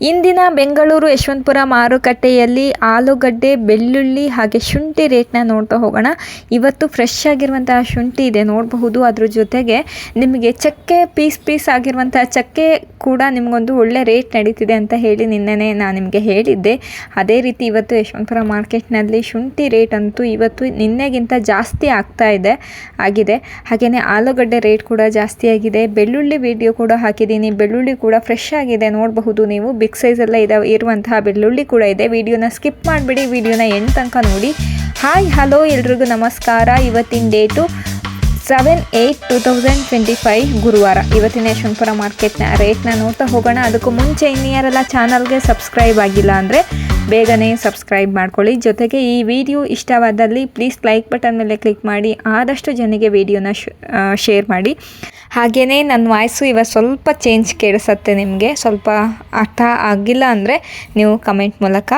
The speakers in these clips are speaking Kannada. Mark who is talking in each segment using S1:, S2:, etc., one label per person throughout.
S1: ಇಂದಿನ ಬೆಂಗಳೂರು ಯಶವಂತಪುರ ಮಾರುಕಟ್ಟೆಯಲ್ಲಿ ಆಲೂಗಡ್ಡೆ, ಬೆಳ್ಳುಳ್ಳಿ ಹಾಗೆ ಶುಂಠಿ ರೇಟ್ನ ನೋಡ್ತಾ ಹೋಗೋಣ. ಇವತ್ತು ಫ್ರೆಶ್ ಆಗಿರುವಂತಹ ಶುಂಠಿ ಇದೆ, ನೋಡಬಹುದು. ಅದ್ರ ಜೊತೆಗೆ ನಿಮಗೆ ಚಕ್ಕೆ ಪೀಸ್ ಪೀಸ್ ಆಗಿರುವಂತಹ ಚಕ್ಕೆ ಕೂಡ ನಿಮಗೊಂದು ಒಳ್ಳೆ ರೇಟ್ ನಡೀತಿದೆ ಅಂತ ಹೇಳಿ ನಿನ್ನೆನೇ ನಾನು ನಿಮಗೆ ಹೇಳಿದ್ದೆ. ಅದೇ ರೀತಿ ಇವತ್ತು ಯಶವಂತಪುರ ಮಾರ್ಕೆಟ್ನಲ್ಲಿ ಶುಂಠಿ ರೇಟ್ ಅಂತೂ ಇವತ್ತು ನಿನ್ನೆಗಿಂತ ಜಾಸ್ತಿ ಆಗ್ತಾ ಇದೆ, ಆಗಿದೆ. ಹಾಗೆಯೇ ಆಲೂಗಡ್ಡೆ ರೇಟ್ ಕೂಡ ಜಾಸ್ತಿ ಆಗಿದೆ. ಬೆಳ್ಳುಳ್ಳಿ ವಿಡಿಯೋ ಕೂಡ ಹಾಕಿದ್ದೀನಿ. ಬೆಳ್ಳುಳ್ಳಿ ಕೂಡ ಫ್ರೆಶ್ ಆಗಿದೆ, ನೋಡಬಹುದು ನೀವು. ಬಿಗ್ ಸೈಜ್ ಎಲ್ಲ ಇದಾವೆ, ಇರುವಂತಹ ಬೆಳ್ಳುಳ್ಳಿ ಕೂಡ ಇದೆ. ವಿಡಿಯೋನ ಸ್ಕಿಪ್ ಮಾಡಿಬಿಡಿ, ವಿಡಿಯೋನ ಎಂಡ್ ತನಕ ನೋಡಿ. ಹಾಯ್, ಹಲೋ, ಎಲ್ರಿಗೂ ನಮಸ್ಕಾರ. ಇವತ್ತಿನ date seven eight two thousand twenty five ಗುರುವಾರ. ಇವತ್ತಿನ ಯಶವಂತಪುರ ಮಾರ್ಕೆಟ್ನ ರೇಟ್ನ ನೋಡ್ತಾ ಹೋಗೋಣ. ಅದಕ್ಕೂ ಮುಂಚೆ ಇನ್ನಿಯರೆಲ್ಲ ಚಾನಲ್ಗೆ ಸಬ್ಸ್ಕ್ರೈಬ್ ಆಗಿಲ್ಲ ಅಂದರೆ ಬೇಗನೆ ಸಬ್ಸ್ಕ್ರೈಬ್ ಮಾಡ್ಕೊಳ್ಳಿ. ಜೊತೆಗೆ ಈ ವಿಡಿಯೋ ಇಷ್ಟವಾದಲ್ಲಿ ಪ್ಲೀಸ್ ಲೈಕ್ ಬಟನ್ ಮೇಲೆ ಕ್ಲಿಕ್ ಮಾಡಿ, ಆದಷ್ಟು ಜನಕ್ಕೆ ವಿಡಿಯೋನ ಶೇರ್ ಮಾಡಿ. ಹಾಗೆಯೇ ನನ್ನ ವಾಯ್ಸು ಇವಾಗ ಸ್ವಲ್ಪ ಚೇಂಜ್ ಕೇಳಿಸತ್ತೆ ನಿಮಗೆ. ಸ್ವಲ್ಪ ಅರ್ಥ ಆಗಿಲ್ಲ ಅಂದರೆ ನೀವು ಕಮೆಂಟ್ ಮೂಲಕ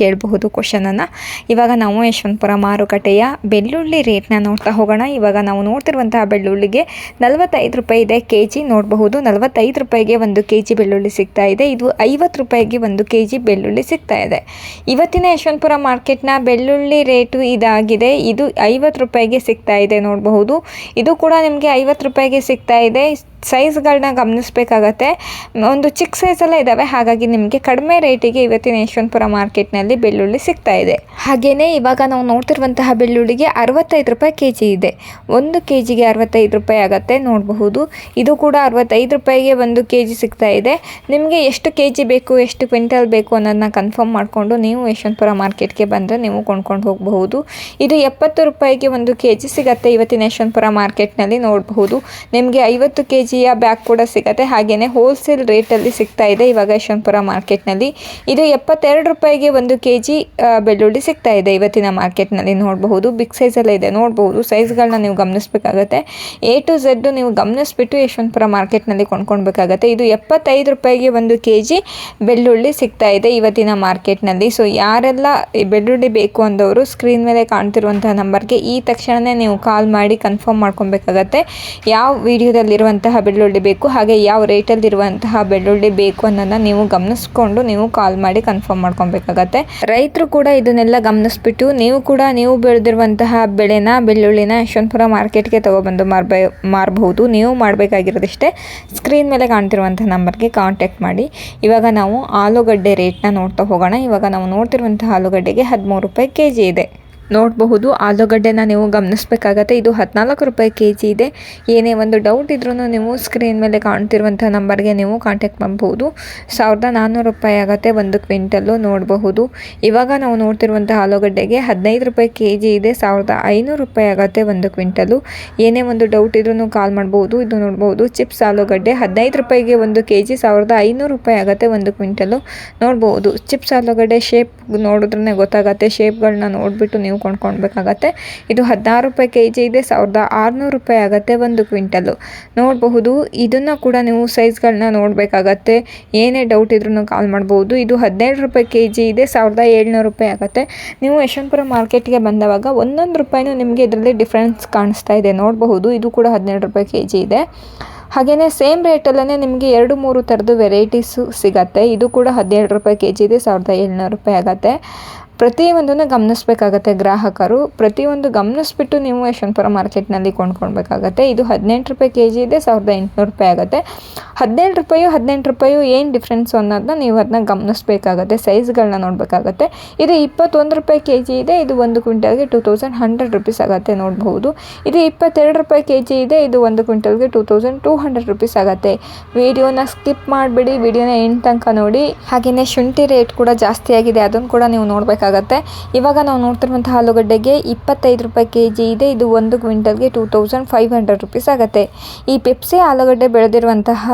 S1: ಕೇಳಬಹುದು ಕ್ವಶನನ್ನು ಇವಾಗ ನಾವು ಯಶವಂತಪುರ ಮಾರುಕಟ್ಟೆಯ ಬೆಳ್ಳುಳ್ಳಿ ರೇಟ್ನ ನೋಡ್ತಾ ಹೋಗೋಣ. ಇವಾಗ ನಾವು ನೋಡ್ತಿರುವಂತಹ ಬೆಳ್ಳುಳ್ಳಿಗೆ ನಲವತ್ತೈದು ರೂಪಾಯಿ ಇದೆ ಕೆ ಜಿ ನೋಡಬಹುದು, ನಲವತ್ತೈದು ರೂಪಾಯಿಗೆ ಒಂದು ಕೆ ಜಿ ಬೆಳ್ಳುಳ್ಳಿ ಸಿಗ್ತಾ ಇದೆ. ಇದು ಐವತ್ತು ರೂಪಾಯಿಗೆ ಒಂದು ಕೆ ಜಿ ಬೆಳ್ಳುಳ್ಳಿ ಸಿಗ್ತಾ ಇದೆ. ಇವತ್ತಿನ ಯಶವಂತಪುರ ಮಾರ್ಕೆಟ್ನ ಬೆಳ್ಳುಳ್ಳಿ ರೇಟು ಇದಾಗಿದೆ. ಇದು ಐವತ್ತು ರೂಪಾಯಿಗೆ ಸಿಗ್ತಾ ಇದೆ ನೋಡಬಹುದು. ಇದು ಕೂಡ ನಿಮಗೆ ಐವತ್ತು ರೂಪಾಯಿಗೆ ಸಿಗ್ತಾ ಇದೆ. ಸೈಜ್ಗಳನ್ನ ಗಮನಿಸಬೇಕಾಗತ್ತೆ. ಒಂದು ಚಿಕ್ಕ ಸೈಜೆಲ್ಲ ಇದ್ದಾವೆ ಹಾಗಾಗಿ ನಿಮಗೆ ಕಡಿಮೆ ರೇಟಿಗೆ ಇವತ್ತಿನ ಯಶವಂತಪುರ ಮಾರ್ಕೆಟ್ನಲ್ಲಿ ಬೆಳ್ಳುಳ್ಳಿ ಸಿಗ್ತಾ ಇದೆ. ಹಾಗೆಯೇ ಇವಾಗ ನಾವು ನೋಡ್ತಿರುವಂತಹ ಬೆಳ್ಳುಳ್ಳಿಗೆ ಅರವತ್ತೈದು ರೂಪಾಯಿ ಕೆ ಜಿ ಇದೆ. ಒಂದು ಕೆ ಜಿಗೆ ಅರವತ್ತೈದು ರೂಪಾಯಿ ಆಗುತ್ತೆ. ನೋಡಬಹುದು. ಇದು ಕೂಡ ಅರವತ್ತೈದು ರೂಪಾಯಿಗೆ ಒಂದು ಕೆ ಜಿ ಸಿಗ್ತಾ ಇದೆ. ನಿಮಗೆ ಎಷ್ಟು ಕೆ ಜಿ ಬೇಕು, ಎಷ್ಟು ಕ್ವಿಂಟಲ್ ಬೇಕು ಅನ್ನೋದನ್ನ ಕನ್ಫರ್ಮ್ ಮಾಡಿಕೊಂಡು ನೀವು ಯಶವಂತಪುರ ಮಾರ್ಕೆಟ್ಗೆ ಬಂದರೆ ನೀವು ಕೊಂಡ್ಕೊಂಡು ಹೋಗಬಹುದು. ಇದು ಎಪ್ಪತ್ತು ರೂಪಾಯಿಗೆ ಒಂದು ಕೆ ಜಿ ಸಿಗುತ್ತೆ ಇವತ್ತಿನ ಯಶವಂತಪುರ ಮಾರ್ಕೆಟ್ನಲ್ಲಿ ನೋಡಬಹುದು. ನಿಮಗೆ ಐವತ್ತು ಕೆ ಜಿಯ ಬ್ಯಾಗ್ ಕೂಡ ಸಿಗುತ್ತೆ. ಹಾಗೆಯೇ ಹೋಲ್ಸೇಲ್ ರೇಟಲ್ಲಿ ಸಿಗ್ತಾ ಇದೆ ಇವಾಗ ಯಶವಂತಪುರ ಮಾರ್ಕೆಟ್ನಲ್ಲಿ ಇದು ಎಪ್ಪತ್ತೆರಡು ರೂಪಾಯಿಗೆ ಒಂದು ಕೆ ಜಿ ಬೆಳ್ಳುಳ್ಳಿ ಸಿಗ್ತಾ ಇದೆ ಇವತ್ತಿನ ಮಾರ್ಕೆಟ್ನಲ್ಲಿ ನೋಡಬಹುದು. ಬಿಗ್ ಸೈಜಲ್ಲೇ ಇದೆ. ನೋಡಬಹುದು. ಸೈಜ್ಗಳನ್ನ ನೀವು ಗಮನಿಸಬೇಕಾಗತ್ತೆ. ಎ ಟು ಝೆಡ್ ನೀವು ಗಮನಿಸ್ಬಿಟ್ಟು ಯಶವಂತಪುರ ಮಾರ್ಕೆಟ್ನಲ್ಲಿ ಕೊಂಡ್ಕೊಳ್ಬೇಕಾಗತ್ತೆ. ಇದು ಎಪ್ಪತ್ತೈದು ರೂಪಾಯಿಗೆ ಒಂದು ಕೆ ಜಿ ಬೆಳ್ಳುಳ್ಳಿ ಸಿಗ್ತಾ ಇದೆ ಇವತ್ತಿನ ಮಾರ್ಕೆಟ್ನಲ್ಲಿ ಸೊ ಯಾರೆಲ್ಲ ಬೆಳ್ಳುಳ್ಳಿ ಬೇಕು ಅಂದವರು ಸ್ಕ್ರೀನ್ ಮೇಲೆ ಕಾಣ್ತಿರುವಂತಹ ನಂಬರ್ಗೆ ಈ ತಕ್ಷಣವೇ ನೀವು ಕಾಲ್ ಮಾಡಿ ಕನ್ಫರ್ಮ್ ಮಾಡ್ಕೊಬೇಕಾಗತ್ತೆ ಯಾವ ವಿಡಿಯೋದಲ್ಲಿರುವಂತಹ ಬೆಳ್ಳುಳ್ಳಿ ಬೇಕು. ಹಾಗೆ ಯಾವ ರೇಟಲ್ಲಿರುವಂತಹ ಬೆಳ್ಳುಳ್ಳಿ ಬೇಕು ಅನ್ನೋದನ್ನ ನೀವು ಗಮನಿಸ್ಕೊಂಡು ನೀವು ಕಾಲ್ ಮಾಡಿ ಕನ್ಫರ್ಮ್ ಮಾಡ್ಕೊಬೇಕಾಗತ್ತೆ. ರೈತರು ಕೂಡ ಇದನ್ನೆಲ್ಲ ಗಮನಿಸ್ಬಿಟ್ಟು ನೀವು ಕೂಡ ನೀವು ಬೆಳೆದಿರುವಂತಹ ಬೆಳೆನ, ಬೆಳ್ಳುಳ್ಳಿನ ಯಶವಂತಪುರ ಮಾರ್ಕೆಟ್ಗೆ ತಗೊಬಂದು ಮಾರ್ಬ, ಮಾರಬಹುದು. ನೀವು ಮಾಡಬೇಕಾಗಿರೋದಿಷ್ಟೇ. ಸ್ಕ್ರೀನ್ ಮೇಲೆ ಕಾಣ್ತಿರುವಂತಹ ನಂಬರ್ಗೆ ಕಾಂಟ್ಯಾಕ್ಟ್ ಮಾಡಿ. ಇವಾಗ ನಾವು ಆಲೂಗಡ್ಡೆ ರೇಟ್ನ ನೋಡ್ತಾ ಹೋಗೋಣ. ಇವಾಗ ನಾವು ನೋಡ್ತಿರುವಂತಹ ಆಲೂಗಡ್ಡೆಗೆ ಹದಿಮೂರು ರೂಪಾಯಿ ಕೆ ಜಿ ಇದೆ. ನೋಡಬಹುದು. ಆಲೂಗಡ್ಡೆನ ನೀವು ಗಮನಿಸಬೇಕಾಗತ್ತೆ. ಇದು ಹದಿನಾಲ್ಕು ರೂಪಾಯಿ ಕೆ ಜಿ ಇದೆ. ಏನೇ ಒಂದು ಡೌಟ್ ಇದ್ರೂ ನೀವು ಸ್ಕ್ರೀನ್ ಮೇಲೆ ಕಾಣ್ತಿರುವಂಥ ನಂಬರ್ಗೆ ನೀವು ಕಾಂಟ್ಯಾಕ್ಟ್ ಮಾಡಬಹುದು. ಸಾವಿರದ ನಾನ್ನೂರು ರೂಪಾಯಿ ಆಗುತ್ತೆ ಒಂದು ಕ್ವಿಂಟಲ್ಲು ನೋಡಬಹುದು. ಇವಾಗ ನಾವು ನೋಡ್ತಿರುವಂಥ ಆಲೂಗಡ್ಡೆಗೆ ಹದಿನೈದು ರೂಪಾಯಿ ಕೆ ಜಿ ಇದೆ. ಸಾವಿರದ ಐನೂರು ರೂಪಾಯಿ ಆಗುತ್ತೆ ಒಂದು ಕ್ವಿಂಟಲ್ಲು. ಏನೇ ಒಂದು ಡೌಟ್ ಇದ್ರೂ ಕಾಲ್ ಮಾಡ್ಬೋದು ಇದು ನೋಡ್ಬೋದು ಚಿಪ್ಸ್ ಆಲೂಗಡ್ಡೆ ಹದಿನೈದು ರೂಪಾಯಿಗೆ ಒಂದು ಕೆ ಜಿ ಸಾವಿರದ ಐನೂರು ರೂಪಾಯಿ ಆಗುತ್ತೆ ಒಂದು ಕ್ವಿಂಟಲ್ಲು ನೋಡ್ಬೋದು ಚಿಪ್ಸ್ ಆಲೂಗಡ್ಡೆ ಶೇಪ್ ನೋಡಿದ್ರೆ ಗೊತ್ತಾಗತ್ತೆ. ಶೇಪ್ಗಳನ್ನ ನೋಡಿಬಿಟ್ಟು ನೀವು ಕೊಂಡ್ಕೊಳ್ಬೇಕಾಗತ್ತೆ ಇದು ಹದಿನಾರು ರೂಪಾಯಿ ಕೆ ಜಿ ಇದೆ, ಸಾವಿರದ ಆರುನೂರು ರೂಪಾಯಿ ಆಗುತ್ತೆ ಒಂದು ಕ್ವಿಂಟಲು ನೋಡಬಹುದು, ಇದನ್ನು ಕೂಡ ನೀವು ಸೈಜ್ಗಳನ್ನ ನೋಡಬೇಕಾಗತ್ತೆ. ಏನೇ ಡೌಟ್ ಇದ್ರೂ ಕಾಲ್ ಮಾಡ್ಬೋದು ಇದು ಹದಿನೇಳು ರೂಪಾಯಿ ಕೆ ಜಿ ಇದೆ, ಸಾವಿರದ ಏಳ್ನೂರು ರೂಪಾಯಿ ಆಗುತ್ತೆ. ನೀವು ಯಶವಂತಪುರ ಮಾರ್ಕೆಟ್ಗೆ ಬಂದವಾಗ ಒಂದೊಂದು ರೂಪಾಯಿನೂ ನಿಮಗೆ ಇದರಲ್ಲಿ ಡಿಫ್ರೆನ್ಸ್ ಕಾಣಿಸ್ತಾ ಇದೆ. ನೋಡಬಹುದು, ಇದು ಕೂಡ ಹದಿನೇಳು ರೂಪಾಯಿ ಕೆ ಜಿ ಇದೆ. ಹಾಗೆಯೇ ಸೇಮ್ ರೇಟಲ್ಲೇ ನಿಮಗೆ ಎರಡು ಮೂರು ಥರದ್ದು ವೆರೈಟೀಸು ಸಿಗತ್ತೆ. ಇದು ಕೂಡ ಹದಿನೇಳು ರೂಪಾಯಿ ಕೆ ಜಿ ಇದೆ, ಸಾವಿರದ ಏಳ್ನೂರು ರೂಪಾಯಿ ಆಗುತ್ತೆ. ಪ್ರತಿಯೊಂದನ್ನು ಗಮನಿಸಬೇಕಾಗತ್ತೆ ಗ್ರಾಹಕರು. ಪ್ರತಿಯೊಂದು ಗಮನಿಸ್ಬಿಟ್ಟು ನೀವು ಯಶವಂತಪುರ ಮಾರ್ಕೆಟ್ನಲ್ಲಿ ಕೊಂಡ್ಕೊಳ್ಬೇಕಾಗತ್ತೆ. ಇದು ಹದಿನೆಂಟು ರೂಪಾಯಿ ಕೆ ಜಿ ಇದೆ, ಸಾವಿರದ ಎಂಟುನೂರು ರೂಪಾಯಿ ಆಗುತ್ತೆ. ಹದಿನೇಳು ರೂಪಾಯು ಹದಿನೆಂಟು ರೂಪಾಯು ಏನು ಡಿಫ್ರೆನ್ಸು ಅನ್ನೋದನ್ನ ನೀವು ಅದನ್ನ ಗಮನಿಸಬೇಕಾಗತ್ತೆ, ಸೈಜ್ಗಳನ್ನ ನೋಡಬೇಕಾಗತ್ತೆ. ಇದು ಇಪ್ಪತ್ತೊಂದು ರೂಪಾಯಿ ಕೆ ಜಿ ಇದೆ, ಇದು ಒಂದು ಕ್ವಿಂಟಲ್ಗೆ ಟೂ ತೌಸಂಡ್ ಹಂಡ್ರೆಡ್ ರುಪೀಸ್ ಆಗುತ್ತೆ ನೋಡಬಹುದು ಇದು ಇಪ್ಪತ್ತೆರಡು ರೂಪಾಯಿ ಕೆ ಜಿ ಇದೆ, ಇದು ಒಂದು ಕ್ವಿಂಟಲ್ಗೆ two thousand two hundred rupees ಆಗುತ್ತೆ. ವಿಡಿಯೋನ ಸ್ಕಿಪ್ ಮಾಡಿಬಿಡಿ, ವಿಡಿಯೋನ ಎಂಟು ತನಕ ನೋಡಿ. ಹಾಗೆಯೇ ಶುಂಠಿ ರೇಟ್ ಕೂಡ ಜಾಸ್ತಿ ಆಗಿದೆ, ಅದನ್ನು ಕೂಡ ನೀವು ನೋಡಬೇಕಾಗುತ್ತೆ. ಇವಾಗ ನಾವು ನೋಡ್ತಿರುವಂತಹ ಆಲೂಗಡ್ಡೆಗೆ ಇಪ್ಪತ್ತೈದು ರೂಪಾಯಿ ಕೆ ಜಿ ಇದೆ. ಇದು ಒಂದು ಕ್ವಿಂಟಲ್ಗೆ two thousand five hundred rupees ಆಗುತ್ತೆ. ಈ ಪೆಪ್ಸಿ ಆಲೂಗಡ್ಡೆ ಬೆಳೆದಿರುವಂತಹ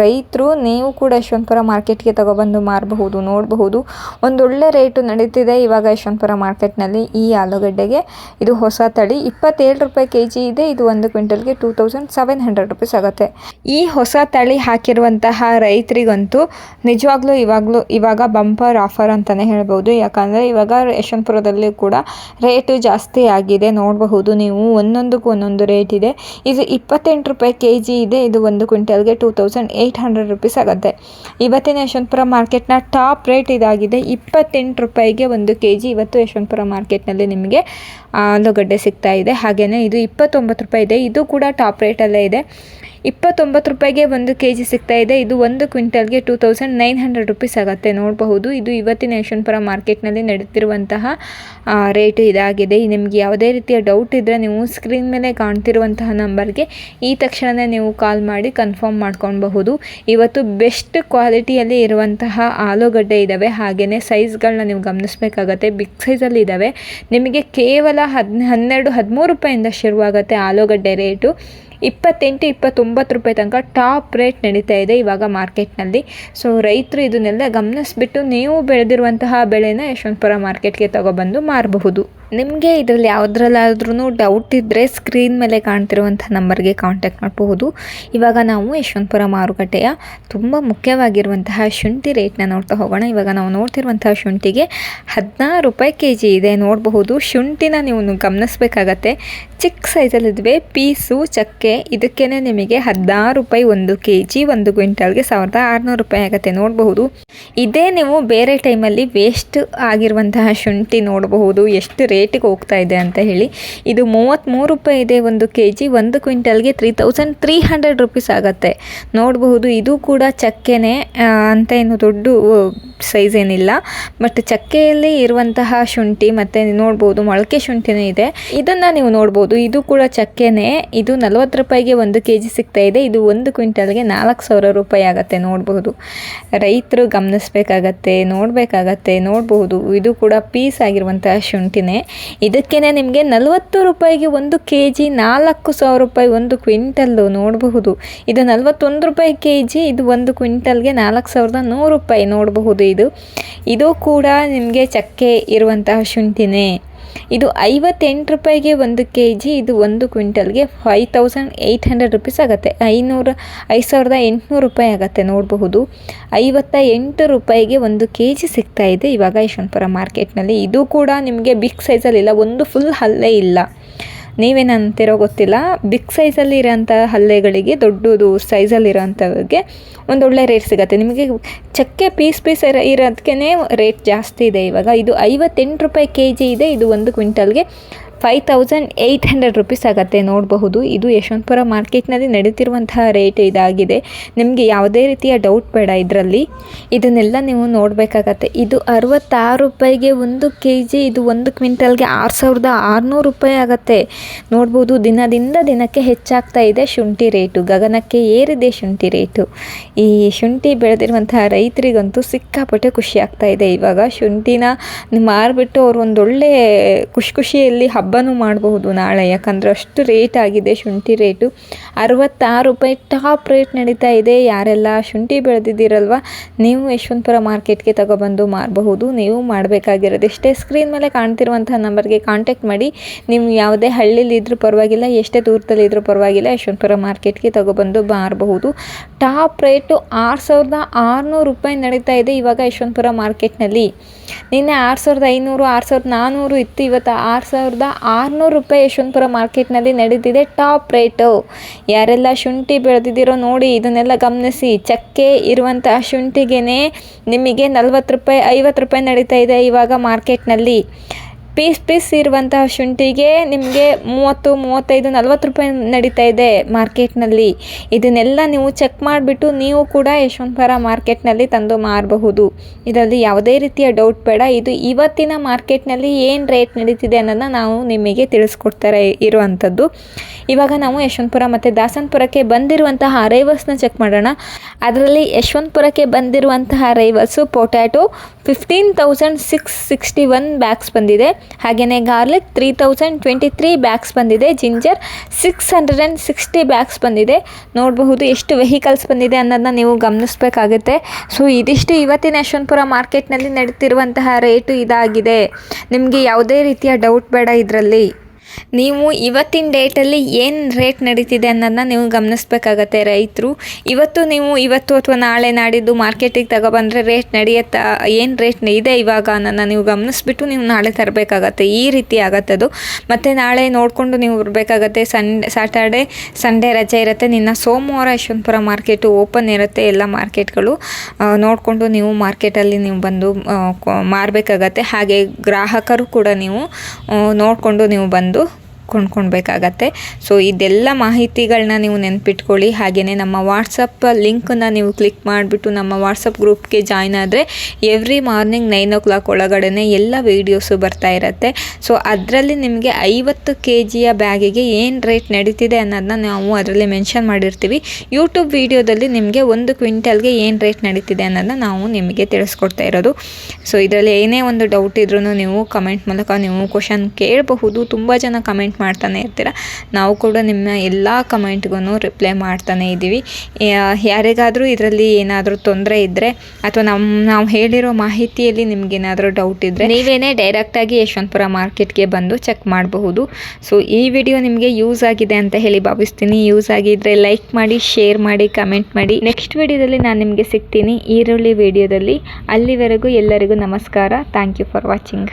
S1: ರೈತರು ನೀವು ಕೂಡ ಯಶವಂತಪುರ ಮಾರ್ಕೆಟ್ಗೆ ತಗೊಬಂದು ಮಾರಬಹುದು, ನೋಡಬಹುದು. ಒಂದೊಳ್ಳೆ ರೇಟು ನಡೀತಿದೆ ಇವಾಗ ಯಶವಂತಪುರ ಮಾರ್ಕೆಟ್ನಲ್ಲಿ ಈ ಆಲೂಗಡ್ಡೆಗೆ. ಇದು ಹೊಸ ತಳಿ. ಇಪ್ಪತ್ತೇಳು ರೂಪಾಯಿ ಕೆ ಜಿ ಇದೆ. ಇದು ಒಂದು ಕ್ವಿಂಟಲ್ಗೆ two thousand seven hundred rupees ಆಗುತ್ತೆ. ಈ ಹೊಸ ತಳಿ ಹಾಕಿರುವಂತಹ ರೈತರಿಗಂತೂ ನಿಜವಾಗ್ಲೂ ಇವಾಗಲೂ, ಇವಾಗ ಬಂಪರ್ ಆಫರ್ ಅಂತಲೇ ಹೇಳ್ಬೋದು ಯಾಕಂದರೆ ಇವಾಗ ಯಶವಂತಪುರದಲ್ಲಿ ಕೂಡ ರೇಟು ಜಾಸ್ತಿ ಆಗಿದೆ. ನೋಡಬಹುದು ನೀವು. ಒಂದೊಂದಕ್ಕೂ ಒಂದೊಂದು ರೇಟ್ ಇದೆ. ಇದು ಇಪ್ಪತ್ತೆಂಟು ರೂಪಾಯಿ ಕೆ ಜಿ ಇದೆ. ಇದು ಒಂದು ಕ್ವಿಂಟಲ್ಗೆ two thousand eight hundred rupees ಆಗುತ್ತೆ. ಇವತ್ತಿನ ಯಶವಂತಪುರ ಮಾರ್ಕೆಟ್ನ ಟಾಪ್ ರೇಟ್ ಇದಾಗಿದೆ. ಇಪ್ಪತ್ತೆಂಟು ರೂಪಾಯಿಗೆ ಒಂದು ಕೆ ಜಿ ಇವತ್ತು ಯಶವಂತಪುರ ಮಾರ್ಕೆಟ್ನಲ್ಲಿ ನಿಮಗೆ ಆಲೂಗಡ್ಡೆ ಸಿಗ್ತಾ ಇದೆ. ಹಾಗೆಯೇ ಇದು ಇಪ್ಪತ್ತೊಂಬತ್ತು ರೂಪಾಯಿ ಇದೆ. ಇದು ಕೂಡ ಟಾಪ್ ರೇಟಲ್ಲೇ ಇದೆ. ಇಪ್ಪತ್ತೊಂಬತ್ತು ರೂಪಾಯಿಗೆ ಒಂದು ಕೆ ಜಿ ಸಿಗ್ತಾ ಇದೆ. ಇದು ಒಂದು ಕ್ವಿಂಟಲ್ಗೆ two thousand nine hundred rupees ಆಗುತ್ತೆ. ನೋಡಬಹುದು, ಇದು ಇವತ್ತಿನ ಯಶವಂತಪುರ ಮಾರ್ಕೆಟ್ನಲ್ಲಿ ನಡೀತಿರುವಂತಹ ರೇಟ್ ಇದಾಗಿದೆ. ನಿಮಗೆ ಯಾವುದೇ ರೀತಿಯ ಡೌಟ್ ಇದ್ದರೆ ನೀವು ಸ್ಕ್ರೀನ್ ಮೇಲೆ ಕಾಣ್ತಿರುವಂತಹ ನಂಬರ್ಗೆ ಈ ತಕ್ಷಣವೇ ನೀವು ಕಾಲ್ ಮಾಡಿ ಕನ್ಫರ್ಮ್ ಮಾಡ್ಕೊಬಹುದು ಇವತ್ತು ಬೆಸ್ಟ್ ಕ್ವಾಲಿಟಿಯಲ್ಲಿ ಇರುವಂತಹ ಆಲೂಗಡ್ಡೆ ಇದ್ದಾವೆ ಹಾಗೆಯೇ ಸೈಜ್ಗಳನ್ನ ನೀವು ಗಮನಿಸಬೇಕಾಗತ್ತೆ. ಬಿಗ್ ಸೈಜಲ್ಲಿ ಇದ್ದಾವೆ ನಿಮಗೆ ಕೇವಲ ಹದ್, ಹನ್ನೆರಡು, ಹದಿಮೂರು ರೂಪಾಯಿಂದ ಶುರುವಾಗುತ್ತೆ ಆಲೂಗಡ್ಡೆ ರೇಟು. ಇಪ್ಪತ್ತೆಂಟು, ಇಪ್ಪತ್ತೊಂಬತ್ತು ರೂಪಾಯಿ ತನಕ ಟಾಪ್ ರೇಟ್ ನಡೀತಾ ಇದೆ ಇವಾಗ ಮಾರ್ಕೆಟ್ನಲ್ಲಿ. ಸೊ, ರೈತರು ಇದನ್ನೆಲ್ಲ ಗಮನಿಸ್ಬಿಟ್ಟು ನೀವು ಬೆಳೆದಿರುವಂತಹ ಬೆಳೆನ ಯಶವಂತಪುರ ಮಾರ್ಕೆಟ್ಗೆ ತಗೊಬಂದು ಮಾರಬಹುದು. ನಿಮಗೆ ಇದರಲ್ಲಿ ಯಾವುದ್ರಲ್ಲಾದ್ರೂ ಡೌಟ್ ಇದ್ದರೆ ಸ್ಕ್ರೀನ್ ಮೇಲೆ ಕಾಣ್ತಿರುವಂಥ ನಂಬರ್ಗೆ ಕಾಂಟ್ಯಾಕ್ಟ್ ಮಾಡಬಹುದು. ಇವಾಗ ನಾವು ಯಶವಂತಪುರ ಮಾರುಕಟ್ಟೆಯ ತುಂಬ ಮುಖ್ಯವಾಗಿರುವಂತಹ ಶುಂಠಿ ರೇಟ್ನ ನೋಡ್ತಾ ಹೋಗೋಣ. ಇವಾಗ ನಾವು ನೋಡ್ತಿರುವಂತಹ ಶುಂಠಿಗೆ ಹದಿನಾರು ರೂಪಾಯಿ ಕೆ ಜಿ ಇದೆ. ನೋಡಬಹುದು, ಶುಂಠಿನ ನೀವು ಗಮನಿಸಬೇಕಾಗತ್ತೆ. ಚಿಕ್ಕ ಸೈಜಲ್ಲಿದ್ವಿ ಪೀಸು, ಚಕ್ಕೆ ಇದಕ್ಕೇ ನಿಮಗೆ ಹದಿನಾರು ರೂಪಾಯಿ ಒಂದು ಕೆ ಜಿ ಒಂದು ಕ್ವಿಂಟಲ್ಗೆ ಸಾವಿರದ ಆರುನೂರು ರೂಪಾಯಿ ಆಗುತ್ತೆ. ನೋಡಬಹುದು, ಇದೇ ನೀವು ಬೇರೆ ಟೈಮಲ್ಲಿ ವೇಸ್ಟ್ ಆಗಿರುವಂತಹ ಶುಂಠಿ ನೋಡಬಹುದು. ಎಷ್ಟು ರೇಟಿಗೆ ಹೋಗ್ತಾ ಇದೆ ಅಂತ ಹೇಳಿ. ಇದು ಮೂವತ್ತ್ಮೂರು ರೂಪಾಯಿ ಇದೆ ಒಂದು ಕೆ ಜಿ ಒಂದು ಕ್ವಿಂಟಲ್ಗೆ three thousand three hundred rupees ಆಗುತ್ತೆ. ನೋಡಬಹುದು, ಇದು ಕೂಡ ಚಕ್ಕೆನೇ ಅಂತ ಏನು ದೊಡ್ಡ ಸೈಜ್ ಏನಿಲ್ಲ. ಬಟ್ ಚಕ್ಕೆಯಲ್ಲಿ ಇರುವಂತಹ ಶುಂಠಿ ಮತ್ತು ನೋಡ್ಬೋದು ಮೊಳಕೆ ಶುಂಠಿನೂ ಇದೆ. ಇದನ್ನು ನೀವು ನೋಡ್ಬೋದು ಇದು ಕೂಡ ಚಕ್ಕೆನೇ. ಇದು ನಲ್ವತ್ತು ರೂಪಾಯಿಗೆ ಒಂದು ಕೆ ಜಿ ಸಿಗ್ತಾ ಇದೆ. ಇದು ಒಂದು ಕ್ವಿಂಟಲ್ಗೆ ನಾಲ್ಕು ಸಾವಿರ ರೂಪಾಯಿ ಆಗುತ್ತೆ, ನೋಡಬಹುದು. ರೈತರು ಗಮನಿಸಬೇಕಾಗತ್ತೆ, ನೋಡಬೇಕಾಗತ್ತೆ, ನೋಡಬಹುದು. ಇದು ಕೂಡ ಪೀಸ್ ಆಗಿರುವಂತಹ ಶುಂಠಿನೇ. ಇದಕ್ಕೇ ನಿಮಗೆ ನಲವತ್ತು ರೂಪಾಯಿಗೆ ಒಂದು ಕೆ ಜಿ ನಾಲ್ಕು ಸಾವಿರ ರೂಪಾಯಿ ಒಂದು ಕ್ವಿಂಟಲ್ಲು ನೋಡಬಹುದು. ಇದು ನಲ್ವತ್ತೊಂದು ರೂಪಾಯಿ ಕೆ ಜಿ ಇದು ಒಂದು ಕ್ವಿಂಟಲ್ಗೆ ನಾಲ್ಕು ಸಾವಿರದ ನೂರು ರೂಪಾಯಿ ನೋಡಬಹುದು ಇದು. ಇದು ಕೂಡ ನಿಮಗೆ ಚಕ್ಕೆ ಇರುವಂತಹ ಶುಂಠಿನೇ. ಇದು ಐವತ್ತೆಂಟು ರೂಪಾಯಿಗೆ ಒಂದು ಕೆ ಜಿ ಇದು ಒಂದು ಕ್ವಿಂಟಲ್ಗೆ five thousand eight hundred rupees ಆಗುತ್ತೆ. ಐನೂರು, ಐದು ಸಾವಿರದ ಎಂಟುನೂರು ರೂಪಾಯಿ ಆಗುತ್ತೆ ನೋಡಬಹುದು. ಐವತ್ತ ಎಂಟು ರೂಪಾಯಿಗೆ ಒಂದು ಕೆ ಜಿ ಸಿಗ್ತಾ ಇದೆ ಇವಾಗ ಯಶವಂತಪುರ ಮಾರ್ಕೆಟ್ನಲ್ಲಿ. ಇದು ಕೂಡ ನಿಮಗೆ ಬಿಗ್ ಸೈಜಲ್ಲಿಲ್ಲ ಒಂದು ಫುಲ್ ಹಲ್ಲೇ ಇಲ್ಲ. ನೀವೇನು ಅಂತಿರೋ ಗೊತ್ತಿಲ್ಲ ಬಿಗ್ ಸೈಜಲ್ಲಿ ಇರೋಂಥ ಹಲ್ಲೆಗಳಿಗೆ ದೊಡ್ಡದು ಸೈಜಲ್ಲಿರೋಂಥವ್ರಿಗೆ ಒಳ್ಳೆ ರೇಟ್ ಸಿಗುತ್ತೆ. ನಿಮಗೆ ಚಕ್ಕೆ ಪೀಸ್ ಪೀಸ್ ಇರೋದಕ್ಕೆ ರೇಟ್ ಜಾಸ್ತಿ ಇದೆ ಇವಾಗ. ಇದು ಐವತ್ತೆಂಟು ರೂಪಾಯಿ ಕೆ ಜಿ ಇದೆ. ಇದು ಒಂದು ಕ್ವಿಂಟಲ್ಗೆ five thousand eight hundred rupees ಆಗುತ್ತೆ, ನೋಡಬಹುದು. ಇದು ಯಶವಂತಪುರ ಮಾರ್ಕೆಟ್ನಲ್ಲಿ ನಡೀತಿರುವಂತಹ ರೇಟ್ ಇದಾಗಿದೆ. ನಿಮಗೆ ಯಾವುದೇ ರೀತಿಯ ಡೌಟ್ ಬೇಡ ಇದರಲ್ಲಿ. ಇದನ್ನೆಲ್ಲ ನೀವು ನೋಡಬೇಕಾಗತ್ತೆ. ಇದು ಅರವತ್ತಾರು ರೂಪಾಯಿಗೆ ಒಂದು ಕೆ ಜಿ ಇದು ಒಂದು ಕ್ವಿಂಟಲ್ಗೆ ಆರು ಸಾವಿರದ ಆರುನೂರು ರೂಪಾಯಿ ಆಗುತ್ತೆ. ನೋಡ್ಬೋದು ದಿನದಿಂದ ದಿನಕ್ಕೆ ಹೆಚ್ಚಾಗ್ತಾ ಇದೆ ಶುಂಠಿ ರೇಟು. ಗಗನಕ್ಕೆ ಏರಿದೆ ಶುಂಠಿ ರೇಟು. ಈ ಶುಂಠಿ ಬೆಳೆದಿರುವಂತಹ ರೈತರಿಗಂತೂ ಸಿಕ್ಕಾಪಟ್ಟೆ ಖುಷಿ ಆಗ್ತಾ ಇದೆ. ಇವಾಗ ಶುಂಠಿನ ಮಾರಿಬಿಟ್ಟು ಅವರು ಒಂದೊಳ್ಳೆ ಖುಷಿ ಖುಷಿಯಲ್ಲಿ ಹಬ್ಬ ಹಬ್ಬನೂ ಮಾಡಬಹುದು ನಾಳೆ. ಯಾಕಂದರೆ ಅಷ್ಟು ರೇಟ್ ಆಗಿದೆ ಶುಂಠಿ ರೇಟು ಅರವತ್ತಾರು ರೂಪಾಯಿ ಟಾಪ್ ರೇಟ್ ನಡೀತಾ ಇದೆ. ಯಾರೆಲ್ಲ ಶುಂಠಿ ಬೆಳೆದಿದ್ದೀರಲ್ವ, ನೀವು ಯಶವಂತಪುರ ಮಾರ್ಕೆಟ್ಗೆ ತಗೊಬಂದು ಮಾರಬಹುದು. ನೀವು ಮಾಡಬೇಕಾಗಿರೋದು ಇಷ್ಟೇ ಸ್ಕ್ರೀನ್ ಮೇಲೆ ಕಾಣ್ತಿರುವಂಥ ನಂಬರ್ಗೆ ಕಾಂಟ್ಯಾಕ್ಟ್ ಮಾಡಿ. ನೀವು ಯಾವುದೇ ಹಳ್ಳಿಲಿ ಇದ್ದರೂ ಪರವಾಗಿಲ್ಲ, ಎಷ್ಟೇ ದೂರದಲ್ಲಿ ಇದ್ದರೂ ಪರವಾಗಿಲ್ಲ ಯಶವಂತಪುರ ಮಾರ್ಕೆಟ್ಗೆ ತಗೊಬಂದು ಮಾರಬಹುದು. ಟಾಪ್ ರೇಟು ಆರು ಸಾವಿರದ ಆರುನೂರು ರೂಪಾಯಿ ನಡೀತಾ ಇದೆ ಇವಾಗ ಯಶವಂತಪುರ ಮಾರ್ಕೆಟ್ನಲ್ಲಿ ನಿನ್ನೆ ಆರು ಸಾವಿರದ ಐನೂರು, ಆರು ಸಾವಿರದ ನಾನ್ನೂರು ಇತ್ತು. ಇವತ್ತು ಆರು ಸಾವಿರದ ಆರುನೂರು ರೂಪಾಯಿ ಯಶವಂತಪುರ ಮಾರ್ಕೆಟ್ನಲ್ಲಿ ನಡೀತಿದೆ ಟಾಪ್ ರೇಟು. ಯಾರೆಲ್ಲ ಶುಂಠಿ ಬೆಳೆದಿದ್ದೀರೋ ನೋಡಿ ಇದನ್ನೆಲ್ಲ ಗಮನಿಸಿ. ಚಕ್ಕೆ ಇರುವಂತಹ ಶುಂಠಿಗೆ ನಿಮಗೆ ನಲ್ವತ್ತು ರೂಪಾಯಿ, ಐವತ್ತು ರೂಪಾಯಿ ನಡೀತಾ ಇದೆ ಇವಾಗ ಮಾರ್ಕೆಟ್ನಲ್ಲಿ. ಪೀಸ್ ಪೀಸ್ ಇರುವಂತಹ ಶುಂಠಿಗೆ ನಿಮಗೆ ಮೂವತ್ತು, ಮೂವತ್ತೈದು, ನಲ್ವತ್ತು ರೂಪಾಯಿ ನಡೀತಾ ಇದೆ ಮಾರ್ಕೆಟ್ನಲ್ಲಿ. ಇದನ್ನೆಲ್ಲ ನೀವು ಚೆಕ್ ಮಾಡಿಬಿಟ್ಟು ನೀವು ಕೂಡ ಯಶವಂತಪುರ ಮಾರ್ಕೆಟ್ನಲ್ಲಿ ತಂದು ಮಾರಬಹುದು. ಇದರಲ್ಲಿ ಯಾವುದೇ ರೀತಿಯ ಡೌಟ್ ಬೇಡ. ಇದು ಇವತ್ತಿನ ಮಾರ್ಕೆಟ್ನಲ್ಲಿ ಏನು ರೇಟ್ ನಡೀತಿದೆ ಅನ್ನೋದನ್ನ ನಾವು ನಿಮಗೆ ತಿಳಿಸ್ಕೊಡ್ತಾರೆ ಇರುವಂಥದ್ದು. ಇವಾಗ ನಾವು ಯಶವಂತಪುರ ಮತ್ತು ದಾಸನ್ಪುರಕ್ಕೆ ಬಂದಿರುವಂತಹ ಅರೈವಲ್ಸ್ನ ಚೆಕ್ ಮಾಡೋಣ. ಅದರಲ್ಲಿ ಯಶವಂತಪುರಕ್ಕೆ ಬಂದಿರುವಂತಹ arrivals potato fifteen thousand six sixty one bags ಬಂದಿದೆ. ಹಾಗೆಯೇ garlic three thousand twenty three bags ಬಂದಿದೆ ginger six hundred and sixty bags ಬಂದಿದೆ. ನೋಡಬಹುದು ಎಷ್ಟು ವೆಹಿಕಲ್ಸ್ ಬಂದಿದೆ ಅನ್ನೋದನ್ನ ನೀವು ಗಮನಿಸಬೇಕಾಗುತ್ತೆ. ಸೊ ಇದಿಷ್ಟು ಇವತ್ತಿನ ಯಶವಂತಪುರ ಮಾರ್ಕೆಟ್ನಲ್ಲಿ ನಡೀತಿರುವಂತಹ ರೇಟು ಇದಾಗಿದೆ. ನಿಮಗೆ ಯಾವುದೇ ರೀತಿಯ ಡೌಟ್ ಬೇಡ ಇದರಲ್ಲಿ. ನೀವು ಇವತ್ತಿನ ಡೇಟಲ್ಲಿ ಏನು ರೇಟ್ ನಡೀತಿದೆ ಅನ್ನೋದನ್ನ ನೀವು ಗಮನಿಸ್ಬೇಕಾಗತ್ತೆ ರೈತರು. ಇವತ್ತು ನೀವು ಇವತ್ತು ಅಥವಾ ನಾಳೆ ನಾಡಿದ್ದು ಮಾರ್ಕೆಟಿಗೆ ತಗೊಬಂದರೆ ರೇಟ್ ನಡೆಯುತ್ತಾ, ಏನು ರೇಟ್ ಇದೆ ಇವಾಗ ಅನ್ನೋದನ್ನ ನೀವು ಗಮನಿಸ್ಬಿಟ್ಟು ನೀವು ನಾಳೆ ತರಬೇಕಾಗತ್ತೆ. ಈ ರೀತಿ ಆಗತ್ತೆ ಅದು. ಮತ್ತು ನಾಳೆ ನೋಡಿಕೊಂಡು ನೀವು ಬರಬೇಕಾಗತ್ತೆ ಸಂಡೆ ಸ್ಯಾಟರ್ಡೆ ಸಂಡೇ ರಜೆ ಇರುತ್ತೆ. ನಿನ್ನ ಸೋಮವಾರ ಯಶವಂತಪುರ ಮಾರ್ಕೆಟು ಓಪನ್ ಇರುತ್ತೆ ಎಲ್ಲ ಮಾರ್ಕೆಟ್ಗಳು. ನೋಡಿಕೊಂಡು ನೀವು ಮಾರ್ಕೆಟಲ್ಲಿ ನೀವು ಬಂದು ಮಾರಬೇಕಾಗತ್ತೆ. ಹಾಗೆ ಗ್ರಾಹಕರು ಕೂಡ ನೀವು ನೋಡಿಕೊಂಡು ನೀವು ಬಂದು ಕೊಂಡ್ಕೊಳ್ಬೇಕಾಗತ್ತೆ ಸೊ ಇದೆಲ್ಲ ಮಾಹಿತಿಗಳನ್ನ ನೀವು ನೆನ್ಪಿಟ್ಕೊಳ್ಳಿ. ಹಾಗೆಯೇ ನಮ್ಮ ವಾಟ್ಸಪ್ ಲಿಂಕನ್ನು ನೀವು ಕ್ಲಿಕ್ ಮಾಡಿಬಿಟ್ಟು ನಮ್ಮ ವಾಟ್ಸಪ್ ಗ್ರೂಪ್ಗೆ ಜಾಯ್ನ್ ಆದರೆ every morning nine o'clock ಒಳಗಡೆ ಎಲ್ಲ ವೀಡಿಯೋಸು ಬರ್ತಾ ಇರುತ್ತೆ. ಸೊ ಅದರಲ್ಲಿ ನಿಮಗೆ ಐವತ್ತು ಕೆ ಜಿಯ ಬ್ಯಾಗಿಗೆ ಏನು ರೇಟ್ ನಡೀತಿದೆ ಅನ್ನೋದನ್ನ ನಾವು ಅದರಲ್ಲಿ ಮೆನ್ಷನ್ ಮಾಡಿರ್ತೀವಿ. ಯೂಟ್ಯೂಬ್ ವೀಡಿಯೋದಲ್ಲಿ ನಿಮಗೆ ಒಂದು ಕ್ವಿಂಟಲ್ಗೆ ಏನು ರೇಟ್ ನಡೀತಿದೆ ಅನ್ನೋದನ್ನ ನಾವು ನಿಮಗೆ ತಿಳಿಸ್ಕೊಡ್ತಾ ಇರೋದು. ಸೊ ಇದರಲ್ಲಿ ಏನೇ ಒಂದು ಡೌಟ್ ಇದ್ರೂ ನೀವು ಕಮೆಂಟ್ ಮೂಲಕ ನೀವು ಕ್ವಶನ್ ಕೇಳಬಹುದು. ತುಂಬ ಜನ ಕಮೆಂಟ್ ಮಾಡ್ತಾನೆ ಇರ್ತೀರ? ನಾವು ಕೂಡ ನಿಮ್ಮ ಎಲ್ಲ ಕಮೆಂಟ್ಗೂ ರಿಪ್ಲೈ ಮಾಡ್ತಾನೆ ಇದ್ದೀವಿ. ಯಾರಿಗಾದರೂ ಇದರಲ್ಲಿ ಏನಾದರೂ ತೊಂದರೆ ಇದ್ದರೆ ಅಥವಾ ನಮ್ಮ ನಾವು ಹೇಳಿರೋ ಮಾಹಿತಿಯಲ್ಲಿ ನಿಮಗೇನಾದರೂ ಡೌಟ್ ಇದ್ದರೆ ನೀವೇನೇ ಡೈರೆಕ್ಟಾಗಿ ಯಶವಂತಪುರ ಮಾರ್ಕೆಟ್ಗೆ ಬಂದು ಚೆಕ್ ಮಾಡಬಹುದು. ಸೊ ಈ ವಿಡಿಯೋ ನಿಮಗೆ ಯೂಸ್ ಆಗಿದೆ ಅಂತ ಹೇಳಿ ಭಾವಿಸ್ತೀನಿ. ಯೂಸ್ ಆಗಿದ್ದರೆ ಲೈಕ್ ಮಾಡಿ ಶೇರ್ ಮಾಡಿ ಕಮೆಂಟ್ ಮಾಡಿ. ನೆಕ್ಸ್ಟ್ ವಿಡಿಯೋದಲ್ಲಿ ನಾನು ನಿಮಗೆ ಸಿಗ್ತೀನಿ. ಈರುಳ್ಳಿ ವಿಡಿಯೋದಲ್ಲಿ ಅಲ್ಲಿವರೆಗೂ ಎಲ್ಲರಿಗೂ ನಮಸ್ಕಾರ. Thank you for watching